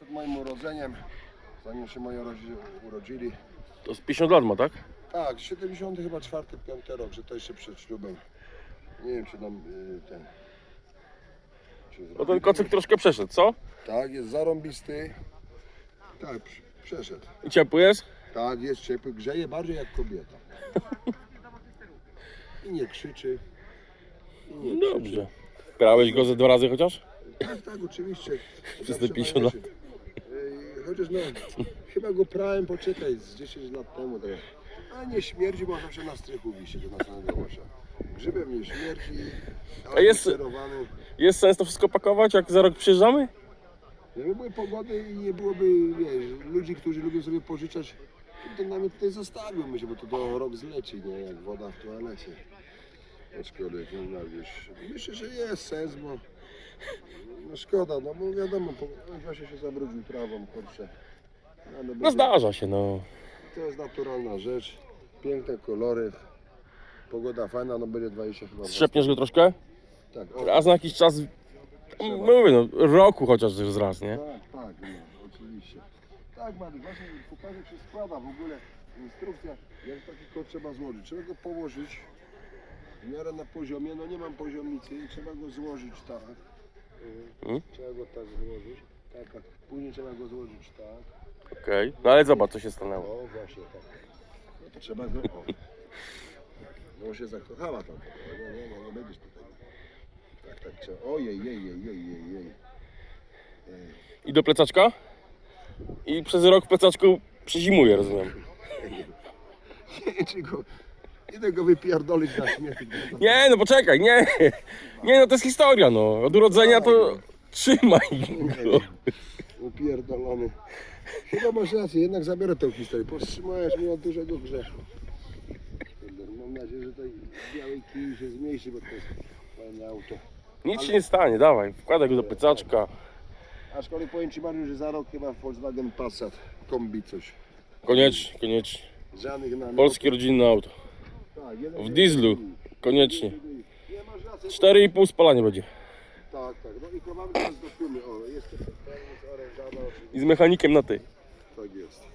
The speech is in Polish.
Przed moim urodzeniem, zanim się moi urodzili, To z 50 lat ma, tak? tak, 70 chyba czwarty, piąty rok, że to jeszcze przed ślubem. Nie wiem, czy tam y, ten... Czy No ten zrobili. kocyk troszkę przeszedł, co? Tak, jest zarąbisty. Tak, przy- przeszedł. I ciepły jest? Tak, jest ciepły, grzeje bardziej jak kobieta. I nie krzyczy. I nie krzyczy. Dobrze. Brałeś go ze dwa razy chociaż? Tak, tak, oczywiście. Przez te Zawsze 50 najlepszy. Chociaż no, chyba go prałem, poczekaj, z 10 lat temu teraz. A nie śmierdzi, bo zawsze na strychu wisi do następnego łosia. Grzybem nie śmierdzi, A jest-. Jest sens to wszystko pakować, jak za rok przyjeżdżamy? Gdyby były pogody i nie byłoby, wiesz, ludzi, którzy lubią sobie pożyczać, to nawet tutaj zostawiłbym się, bo to do rok zleci, nie, jak woda w toalecie. Aczkolwiek, no wiesz, myślę, że jest sens, bo no szkoda, no bo wiadomo, właśnie się zabrudził trawą, kurczę. Ale No będzie- zdarza się, no. To jest naturalna rzecz, piękne kolory, pogoda fajna, no będzie 20 chyba. Strzepniesz go troszkę? Tak, o, Raz na jakiś czas, mówię no, roku chociaż z raz, nie? Tak, tak, no, oczywiście. Tak, Mariusz, właśnie kuperek się składa w ogóle instrukcja, jak taki kot trzeba złożyć. Trzeba go położyć w miarę na poziomie, no nie mam poziomicy, trzeba go złożyć tak. Y, Mhm. Trzeba go tak złożyć, tak, tak. Później trzeba go złożyć tak. Okej. No ale zobacz, co się stanęło. O, właśnie tak. No to trzeba go, o. No się zakochała tam. Nie, nie, nie, nie będziesz tutaj. Tak, tak, trzeba. Ojej, jej, jej, jej, jej, jej. I do plecaczka? I przez rok w plecaczku przezimuje, rozumiem. Nie, czy go, idę go wypierdolić na śmietnik. Nie, no poczekaj, nie. Nie, no to jest historia, no. Od urodzenia to trzymaj go. Upierdolony. Chyba masz rację, jednak zabiorę tę historię. Powstrzymałeś mnie od dużego grzechu. Mam nadzieję, że ten biały kij się zmniejszy, bo to jest fajne auto. Nic się nie stanie, dawaj. Wkładaj go do plecaczka. Aczkolwiek powiem Ci Mariusz, że za rok chyba Volkswagen Passat kombi coś. Koniecznie, koniecznie. Żadnych na Polskie rodzinne auto. W dieslu. Koniecznie. Nie masz racji. 4,5 spalanie będzie. Tak, tak. No i chowamy teraz do kumy. O, jest orężada. I z mechanikiem na ty. Tak jest.